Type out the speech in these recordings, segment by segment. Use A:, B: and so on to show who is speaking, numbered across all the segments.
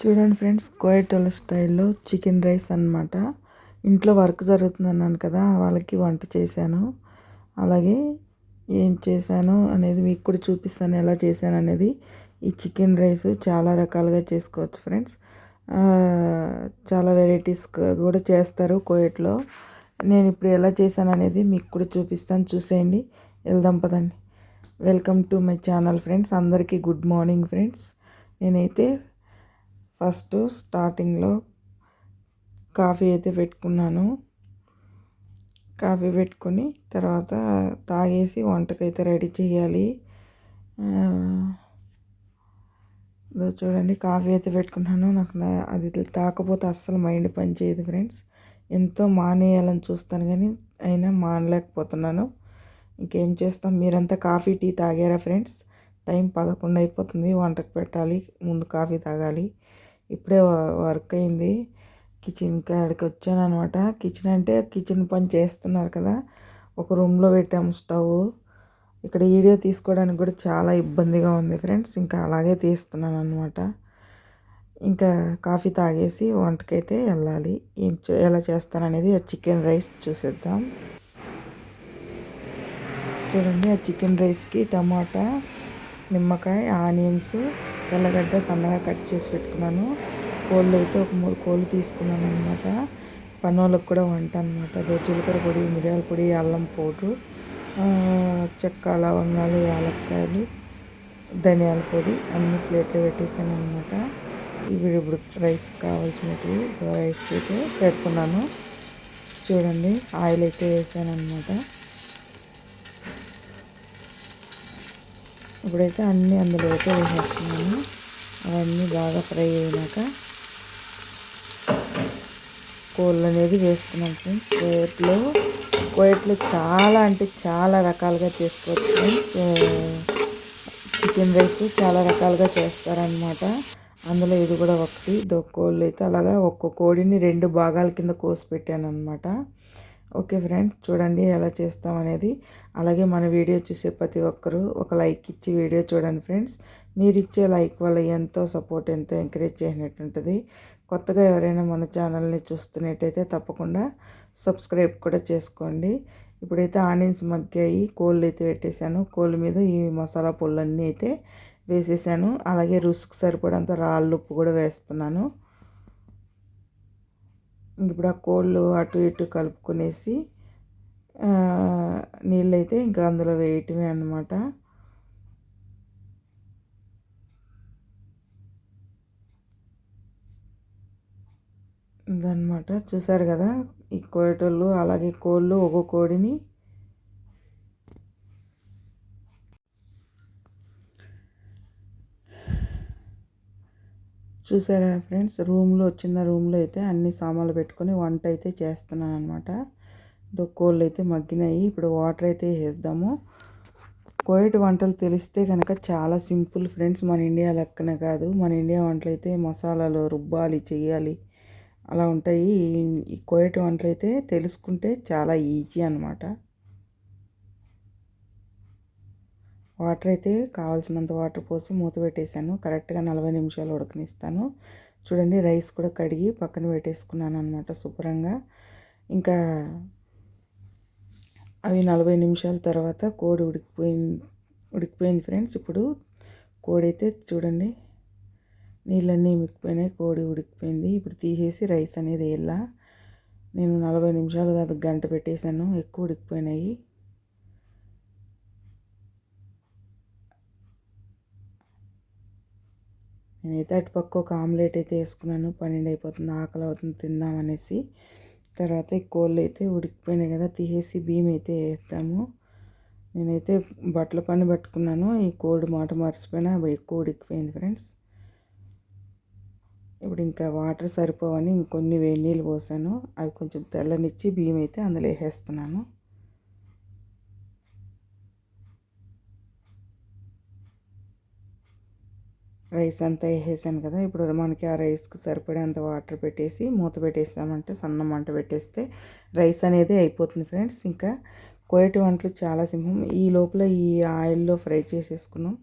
A: చూడండి ఫ్రెండ్స్ కోయటోల స్టైల్లో chicken rice అనమాట ఇంట్లో వర్క్ జరుగుతుంది అన్నాను కదా వాళ్ళకి వంట చేశాను. అలాగే ఏం చేశాను అనేది మీకు కూడా చూపిస్తాను ఎలా చేశాను అనేది. ఈ చికెన్ రైస్ చాలా రకాలుగా చేసుకోవచ్చు ఫ్రెండ్స్. చాలా వెరైటీస్ కూడా చేస్తారు కోయట్లో. నేను ఇప్పుడు ఎలా చేశాను అనేది మీకు కూడా చూపిస్తాను. చూసేయండి వెళ్దాం పదండి. Welcome to my channel friends. అందరికీ గుడ్ మార్నింగ్ ఫ్రెండ్స్. నేనైతే ఫస్ట్ స్టార్టింగ్లో కాఫీ అయితే పెట్టుకున్నాను. కాఫీ పెట్టుకొని తర్వాత తాగేసి వంటకైతే రెడీ చేయాలి. చూడండి కాఫీ అయితే పెట్టుకున్నాను నాకు అది తాకపోతే అస్సలు మైండ్ పని చేయదు ఫ్రెండ్స్. ఎంతో మానేయాలని చూస్తాను కానీ అయినా మానలేకపోతున్నాను. ఇంకేం చేస్తాం? మీరంతా కాఫీ టీ తాగారా ఫ్రెండ్స్? టైం పదకొండు అయిపోతుంది వంటకు పెట్టాలి ముందు కాఫీ తాగాలి. ఇప్పుడే వర్క్ అయింది. కిచెన్ కాడికి వచ్చాను అనమాట కిచెన్ అంటే కిచెన్ పని చేస్తున్నారు కదా. ఒక రూమ్లో పెట్టాము స్టవ్. ఇక్కడ వీడియో తీసుకోవడానికి కూడా చాలా ఇబ్బందిగా ఉంది ఫ్రెండ్స్. ఇంకా అలాగే తీస్తున్నాను అనమాట ఇంకా కాఫీ తాగేసి వంటకైతే వెళ్ళాలి. ఏం ఎలా చేస్తాననేది ఆ చికెన్ రైస్ చూసేద్దాం. చూడండి ఆ చికెన్ రైస్కి టమాటా నిమ్మకాయ ఆనియన్స్ తెల్లగడ్డ సన్నగా కట్ చేసి పెట్టుకున్నాను. కోళ్ళు అయితే ఒక మూడు కోళ్ళు తీసుకున్నాను అనమాట పనోళ్ళకి కూడా వంట అనమాట అదే జీలకర్ర పొడి మిరియాల పొడి అల్లం పౌడరు చెక్క లవంగాలు యాలక్కాయలు ధనియాల పొడి అన్ని ప్లేట్లో పెట్టేసాను అనమాట ఇవి ఇప్పుడు రైస్ కావాల్సినవి రైస్ అయితే పెట్టుకున్నాను. చూడండి ఆయిల్ అయితే వేసాను అనమాట ఇప్పుడైతే అన్నీ అందులో అయితే వేసేస్తున్నాను. అవన్నీ బాగా ఫ్రై అయినాక కోళ్ళు అనేది వేస్తున్నాం ఫ్రెండ్స్. కోయట్లో కోయట్లో చాలా అంటే చాలా రకాలుగా చేసుకోవచ్చు ఫ్రెండ్స్. చికెన్ రైస్ చాలా రకాలుగా చేస్తారనమాట అందులో ఇది కూడా ఒకటి. కోళ్ళు అయితే అలాగా ఒక్క కోడిని రెండు భాగాల కింద కోసి పెట్టాను అనమాట ఓకే ఫ్రెండ్స్ చూడండి ఎలా చేస్తాం అనేది. అలాగే మన వీడియో చూసే ప్రతి ఒక్కరూ ఒక లైక్ ఇచ్చి వీడియో చూడండి ఫ్రెండ్స్. మీరు ఇచ్చే లైక్ వల్ల ఎంతో సపోర్ట్ ఎంతో ఎంకరేజ్ చేసినట్టు ఉంటుంది కొత్తగా ఎవరైనా మన ఛానల్ని చూస్తున్నట్టయితే తప్పకుండా సబ్స్క్రైబ్ కూడా చేసుకోండి. ఇప్పుడైతే ఆనియన్స్ మగ్గాయి కోళ్ళు అయితే పెట్టేశాను. కోళ్ళ మీద ఈ మసాలా పొళ్ళన్నీ అయితే వేసేసాను. అలాగే రుసుకు సరిపడంత రాళ్ళు ఉప్పు కూడా వేస్తున్నాను. ఇప్పుడు ఆ కోళ్ళు అటు ఇటు కలుపుకునేసి నీళ్ళైతే ఇంకా అందులో వేయటమే అన్నమాట. ఇదన్నమాట. చూసారు కదా? ఈ కోయటోళ్ళు అలాగే కోళ్ళు ఒక కోడిని చూసారా ఫ్రెండ్స్? రూమ్లో చిన్న రూమ్లో అయితే అన్ని సామాన్లు పెట్టుకొని వంట అయితే చేస్తున్నాను అనమాట కోళ్ళు అయితే మగ్గినాయి. ఇప్పుడు వాటర్ అయితే వేద్దాము కోయట్ వంటలు తెలిస్తే కనుక చాలా సింపుల్ ఫ్రెండ్స్. మన ఇండియా లెక్కనే కాదు. మన ఇండియా వంటలు అయితే మసాలాలు రుబ్బాలి చేయాలి అలా ఉంటాయి. ఈ కోయట్ వంటలు అయితే తెలుసుకుంటే చాలా ఈజీ అనమాట వాటర్ అయితే కావాల్సినంత వాటర్ పోసి మూత పెట్టేశాను. కరెక్ట్గా నలభై నిమిషాలు ఉడకనిస్తాను. చూడండి రైస్ కూడా కడిగి పక్కన పెట్టేసుకున్నాను అనమాట శుభ్రంగా. ఇంకా అవి నలభై నిమిషాల తర్వాత కోడి ఉడికిపోయింది ఉడికిపోయింది ఫ్రెండ్స్. ఇప్పుడు కోడి అయితే చూడండి నీళ్ళన్నీ మిక్కిపోయినాయి కోడి ఉడికిపోయింది. ఇప్పుడు తీసేసి రైస్ అనేది వేయాల. నేను నలభై నిమిషాలు కాదు గంట పెట్టేశాను. ఎక్కువ ఉడికిపోయినాయి. నేనైతే అటుపక్క ఒక ఆమ్లెట్ అయితే వేసుకున్నాను. పన్నెండు అయిపోతుంది. ఆకలి అవుతుంది. తిందామనేసి తర్వాత ఈ కోళ్ళు అయితే ఉడికిపోయినాయి కదా తీసేసి బియ్యం అయితే వేస్తాము. నేనైతే బట్టల పని పట్టుకున్నాను. ఈ కోడి మాట మర్చిపోయినా ఎక్కువ ఉడికిపోయింది ఫ్రెండ్స్. ఇప్పుడు ఇంకా వాటర్ సరిపోవని ఇంకొన్ని వేడి నీళ్ళు పోసాను. అవి కొంచెం తెల్లనిచ్చి బియ్యం అయితే అందులో వేసేస్తున్నాను. రైస్ అంతా వేసేసాను కదా ఇప్పుడు మనకి ఆ రైస్కి సరిపడేంత వాటర్ పెట్టేసి మూత పెట్టేసామంటే సన్న మంట పెట్టేస్తే రైస్ అనేది అయిపోతుంది ఫ్రెండ్స్. ఇంకా కోయటి వంటలు చాలా సింహం ఈ లోపల ఈ ఆయిల్లో ఫ్రై చేసేసుకున్నాం.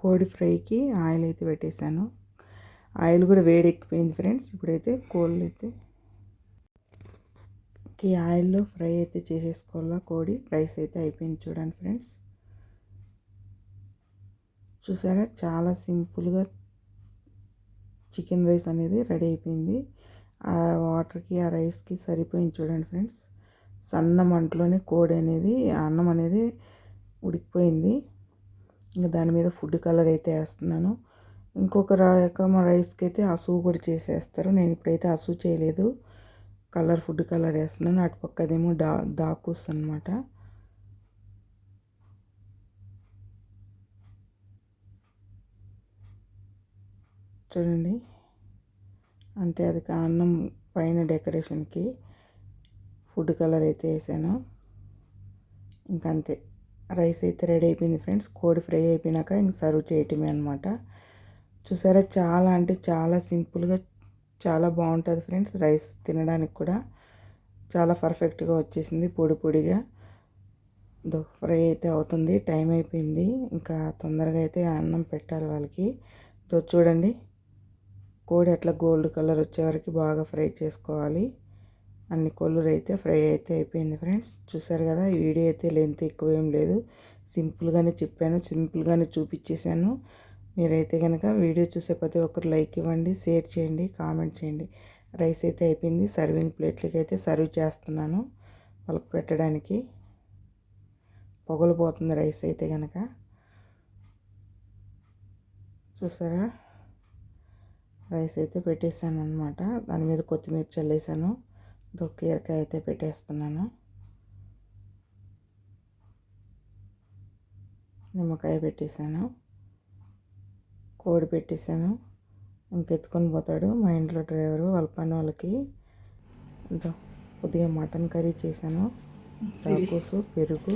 A: కోడి ఫ్రైకి ఆయిల్ అయితే పెట్టేశాను. ఆయిల్ కూడా వేడెక్కిపోయింది ఫ్రెండ్స్. ఇప్పుడైతే కోళ్ళు అయితే ఈ ఆయిల్లో ఫ్రై అయితే చేసేసుకోవాలా? కోడి రైస్ అయితే అయిపోయింది చూడండి ఫ్రెండ్స్. చూసారా? చాలా సింపుల్గా చికెన్ రైస్ అనేది రెడీ అయిపోయింది. ఆ వాటర్కి ఆ రైస్కి సరిపోయింది చూడండి ఫ్రెండ్స్. సన్న మంటలోనే కోడి అనేది అన్నం అనేది ఉడికిపోయింది. ఇంకా దాని మీద ఫుడ్ కలర్ అయితే వేస్తున్నాను. ఇంకొక రకం రైస్కి అయితే అసువు కూడా చేసేస్తారు. నేను ఇప్పుడైతే అసువు చేయలేదు. కలర్ ఫుడ్ కలర్ వేస్తున్నాను అటు పక్కదేమో డా దాకూస్ అనమాట చూడండి. అంతే అది అన్నం పైన డెకరేషన్కి ఫుడ్ కలర్ అయితే వేసాను. ఇంకంతే. రైస్ అయితే రెడీ అయిపోయింది ఫ్రెండ్స్. కోడి ఫ్రై అయిపోయినాక ఇంక సర్వ్ చేయటమే అనమాట చూసారా? చాలా అంటే చాలా సింపుల్గా చాలా బాగుంటుంది ఫ్రెండ్స్ రైస్ తినడానికి కూడా. చాలా పర్ఫెక్ట్గా వచ్చేసింది పొడి పొడిగా. దో ఫ్రై అయితే అవుతుంది టైం అయిపోయింది. ఇంకా తొందరగా అయితే అన్నం పెట్టాలి వాళ్ళకి. దో చూడండి. కోడి అట్లా గోల్డ్ కలర్ వచ్చే వరకు బాగా ఫ్రై చేసుకోవాలి. అన్ని కొల్లురు అయితే ఫ్రై అయితే అయిపోయింది ఫ్రెండ్స్. చూసారు కదా ఈ వీడియో అయితే లెంత్ ఎక్కువ ఏం లేదు. సింపుల్గానే చెప్పాను సింపుల్గానే చూపించేశాను. మీరైతే కనుక వీడియో చూసే ప్రతి ఒక్కరు లైక్ ఇవ్వండి షేర్ చేయండి కామెంట్ చేయండి. రైస్ అయితే అయిపోయింది. సర్వింగ్ ప్లేట్లకి అయితే సర్వ్ చేస్తున్నాను వాళ్ళకి పెట్టడానికి. పొగలిపోతుంది రైస్ అయితే కనుక చూసారా? రైస్ అయితే పెట్టేశాను అనమాట దాని మీద కొత్తిమీర చల్లేసాను దొక్కీరకాయ అయితే పెట్టేస్తున్నాను. నిమ్మకాయ పెట్టేశాను. కోడి పెట్టేశాను. ఇంకెత్తుకొని పోతాడు మా ఇంట్లో డ్రైవరు వాళ్ళ పని వాళ్ళకి కొద్దిగా మటన్ కర్రీ చేశాను. తాకోసు పెరుగు.